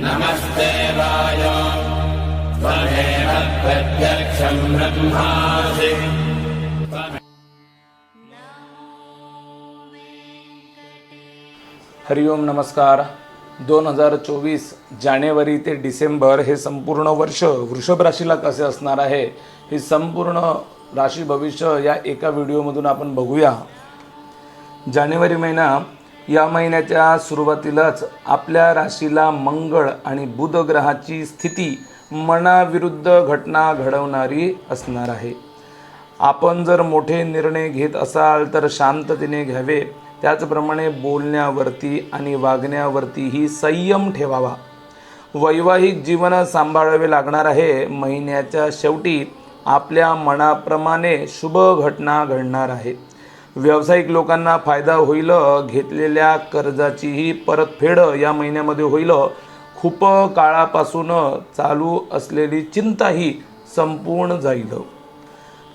नमस्ते Y. त्वमेव प्रत्यक्षम् ब्रह्मासि हरिओम नमस्कार। दोन हजार चोवीस जानेवारी ते डिसेंबर हे संपूर्ण वर्ष वृषभ राशीला कसे असणार आहे हे संपूर्ण राशी भविष्य या एका व्हिडिओमधून आपण बघूया. जानेवारी महिना या महिन्याच्या सुरुवातीलाच आपल्या राशीला मंगळ आणि बुध ग्रहाची स्थिती मनाविरुद्ध घटना घडवणारी असणार आहे. आपण जर मोठे निर्णय घेत असाल तर शांततेने घ्यावे. त्याचप्रमाणे बोलण्यावरती आणि वागण्यावरतीही संयम ठेवावा. वैवाहिक जीवन सांभाळावे लागणार आहे. महिन्याच्या शेवटी आपल्या मनाप्रमाणे शुभ घटना घडणार आहेत व्यावसायिक लोकांना फायदा होईल घेतलेल्या कर्जाचीही परतफेड या महिन्यामध्ये होईल. खूप काळापासून चालू असलेली चिंताही संपूर्ण जाईल.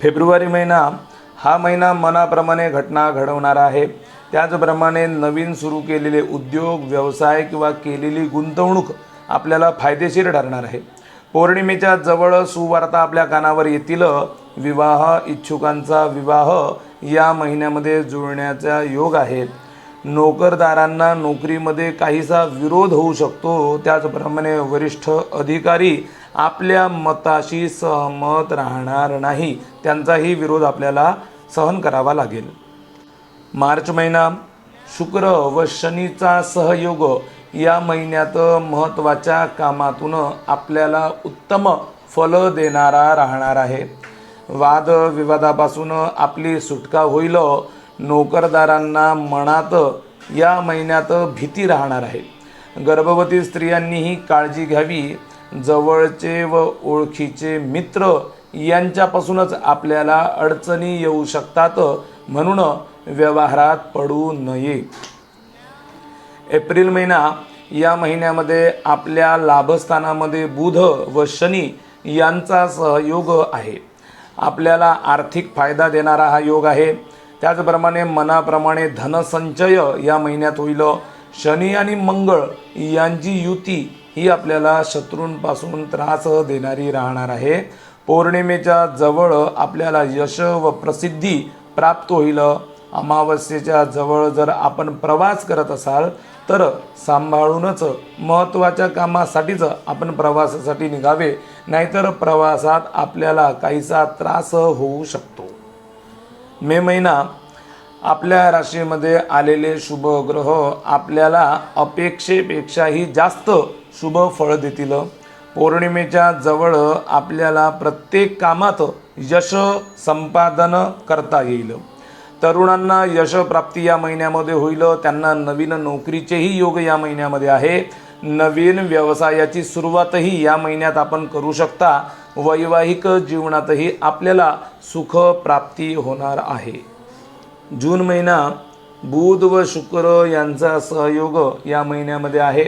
फेब्रुवारी महिना हा महिना मनाप्रमाणे घटना घडवणारा आहे. त्याचप्रमाणे नवीन सुरू केलेले उद्योग व्यवसाय किंवा केलेली गुंतवणूक आपल्याला फायदेशीर ठरणार आहे. पौर्णिमेच्या जवळ सुवार्ता आपल्या कानावर येतील. विवाह इच्छुकांचा विवाह या महिन्यामध्ये जुळण्याचा योग आहेत. नोकरदारांना नोकरीमध्ये काहीसा विरोध होऊ शकतो. त्याचप्रमाणे वरिष्ठ अधिकारी आपल्या मताशी सहमत राहणार नाही. त्यांचाही विरोध आपल्याला सहन करावा लागेल. मार्च महिना शुक्र व शनीचा सहयोग या महिन्यात महत्त्वाच्या कामातून आपल्याला उत्तम फल देणारा राहणार आहे. वाद विवादापासून आपली सुटका होईल नोकरदारांना मनात या महिन्यात भीती राहणार आहे. गर्भवती स्त्रियांनीही काळजी घ्यावी. जवळचे व ओळखीचे मित्र यांच्यापासूनच आपल्याला अडचणी येऊ शकतात म्हणून व्यवहारात पडू नये. एप्रिल महिना या महिन्यामध्ये आपल्या लाभस्थानामध्ये बुध व शनी यांचा सहयोग आहे. आपल्याला आर्थिक फायदा देणारा हा योग आहे. त्याचप्रमाणे मनाप्रमाणे धनसंचय या महिन्यात होईल. शनी आणि मंगळ यांची युती ही आपल्याला शत्रूंपासून त्रास देणारी राहणार आहे. पौर्णिमेच्या जवळ आपल्याला यश व प्रसिद्धी प्राप्त होईल. अमावस्येच्या जवळ जर आपण प्रवास करत असाल तर सांभाळूनच महत्त्वाच्या कामासाठीच आपण प्रवासासाठी निघावे नाहीतर प्रवासात आपल्याला काहीसा त्रास होऊ शकतो. मे महिना आपल्या राशीमध्ये आलेले शुभ ग्रह आपल्याला अपेक्षेपेक्षाही जास्त शुभ फळ देतील. पौर्णिमेच्या जवळ आपल्याला प्रत्येक कामात यश संपादन करता येईल. तरुणांना यशप्राप्ती या महिन्यामध्ये होईल. त्यांना नवीन नोकरीचेही योग या महिन्यामध्ये आहे. नवीन व्यवसायाची सुरुवातही या महिन्यात आपण करू शकता. वैवाहिक जीवनातही आपल्याला सुख प्राप्ती होणार आहे. जून महिना बुध व शुक्र यांचा सहयोग या महिन्यामध्ये आहे.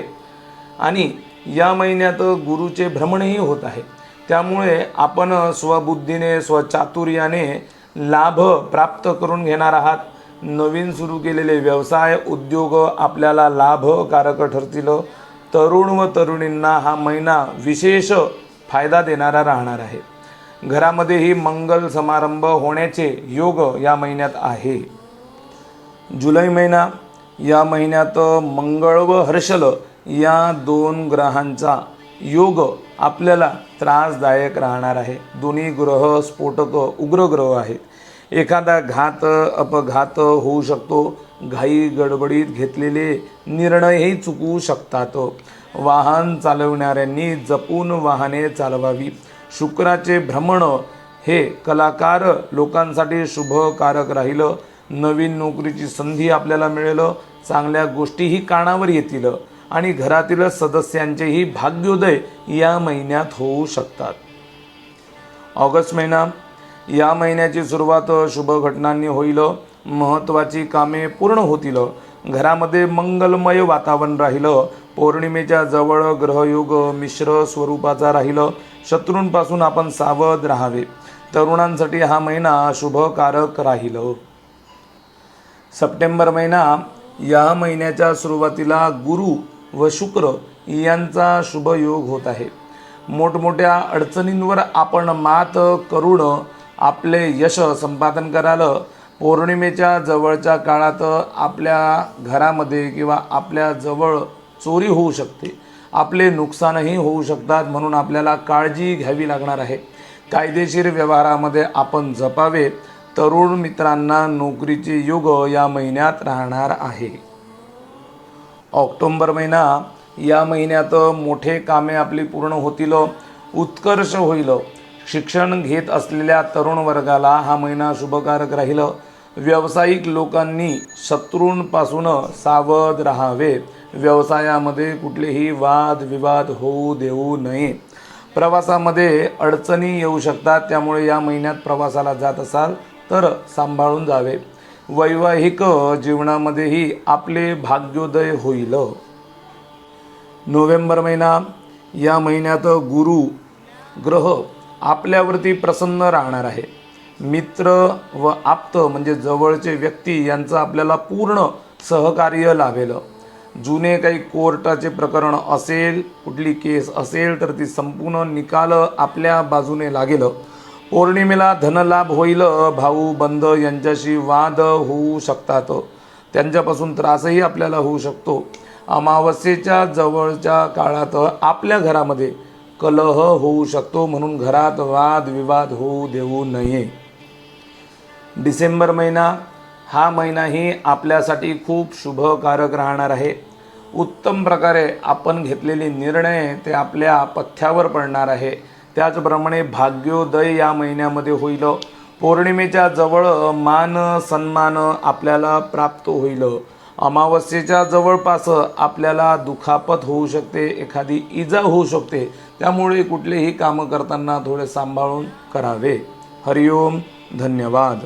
आणि या महिन्यात गुरुचे भ्रमणही होत आहे. त्यामुळे आपण स्वबुद्धीने स्वचातुर्याने लाभ प्राप्त करून घेणार आहात. नवीन सुरू केलेले व्यवसाय उद्योग आपल्याला लाभकारक ठरतील. तरुण व तरुणींना हा महिना विशेष फायदा देणारा राहणार आहे. घरामध्येही मंगल समारंभ होण्याचे योग या महिन्यात आहे. जुलै महिना या महिन्यात मंगळ व हर्षल या दोन ग्रहांचा योग आपल्याला त्रासदायक राहणार आहे. दोन्ही ग्रह स्फोटक उग्र ग्रह आहेत. एखादा घात अपघात होऊ शकतो. घाई गडबडीत घेतलेले निर्णयही चुकवू शकतात. वाहन चालवणाऱ्यांनी जपून वाहने चालवावी. शुक्राचे भ्रमण हे कलाकार लोकांसाठी शुभकारक राहिलं. नवीन नोकरीची संधी आपल्याला मिळेल. चांगल्या गोष्टीही कानावर येतील. आणि घरातील सदस्यांचेही भाग्योदय या महिन्यात होऊ शकतात. ऑगस्ट महिना. या महिन्याची सुरुवात शुभ घटनांनी होईल. महत्त्वाची कामे पूर्ण होतील. घरामध्ये मंगलमय वातावरण राहिलं. पौर्णिमेच्या जवळ ग्रहयोग मिश्र स्वरूपाचा राहिलं. शत्रूंपासून आपण सावध राहावे. तरुणांसाठी हा महिना शुभकारक राहिलं. सप्टेंबर महिना. या महिन्याच्या सुरुवातीला गुरु व शुक्र यांचा शुभ योग होत आहे. मोठमोठ्या अडचणींवर आपण मात करून आपले यश संपादन कराल. पौर्णिमेच्या जवळच्या काळात आपल्या घरामध्ये किंवा आपल्या जवळ चोरी होऊ शकते. आपले नुकसानही होऊ शकतात म्हणून आपल्याला काळजी घ्यावी लागणार आहे. कायदेशीर व्यवहारामध्ये आपण जपावे. तरुण मित्रांना नोकरीचे युग या महिन्यात राहणार आहे. ऑक्टोंबर महिना या महिन्यात मोठे कामे आपली पूर्ण होतील उत्कर्ष होईल. शिक्षण घेत असलेल्या तरुण वर्गाला हा महिना शुभकारक राहील. व्यावसायिक लोकांनी शत्रूंपासून सावध राहावे. व्यवसायामध्ये कुठलेही वाद विवाद होऊ देऊ नये. प्रवासामध्ये अडचणी येऊ शकतात त्यामुळे या महिन्यात प्रवासाला जात असाल तर सांभाळून जावे. वैवाहिक जीवनामध्येही आपले भाग्योदय होईल. नोव्हेंबर महिना या महिन्यात गुरु ग्रह आपल्यावरती प्रसन्न राहणार आहे. मित्र व आप्त म्हणजे जवळचे व्यक्ती यांचं आपल्याला पूर्ण सहकार्य लाभेल. जुने काही कोर्टाचे प्रकरण असेल कुठली केस असेल तर ती संपूर्ण निकाल आपल्या बाजूने लागेल. पौर्णिमेला धनलाभ होईल भाऊ बंद यांच्याशी वाद होऊ शकतात. त्यांच्यापासून त्रासही आपल्याला होऊ शकतो. अमावस्येच्या जवळच्या काळात आपल्या घरामध्ये कलह होऊ शकतो म्हणून घरात वाद विवाद होऊ देऊ नये. डिसेंबर महिना हा महिनाही आपल्यासाठी खूप शुभकारक राहणार आहे. उत्तम प्रकारे आपण घेतलेले निर्णय ते आपल्या पथ्यावर पडणार आहे. त्याचप्रमाणे भाग्योदय या महिन्यामध्ये होईल. पौर्णिमेच्या जवळ मान सन्मान आपल्याला प्राप्त होईल. अमावस्येच्या जवळपास आपल्याला दुखापत होऊ शकते एखादी इजा होऊ शकते. त्यामुळे कुठलेही कामं करताना थोडे सांभाळून करावे. हरिओम धन्यवाद.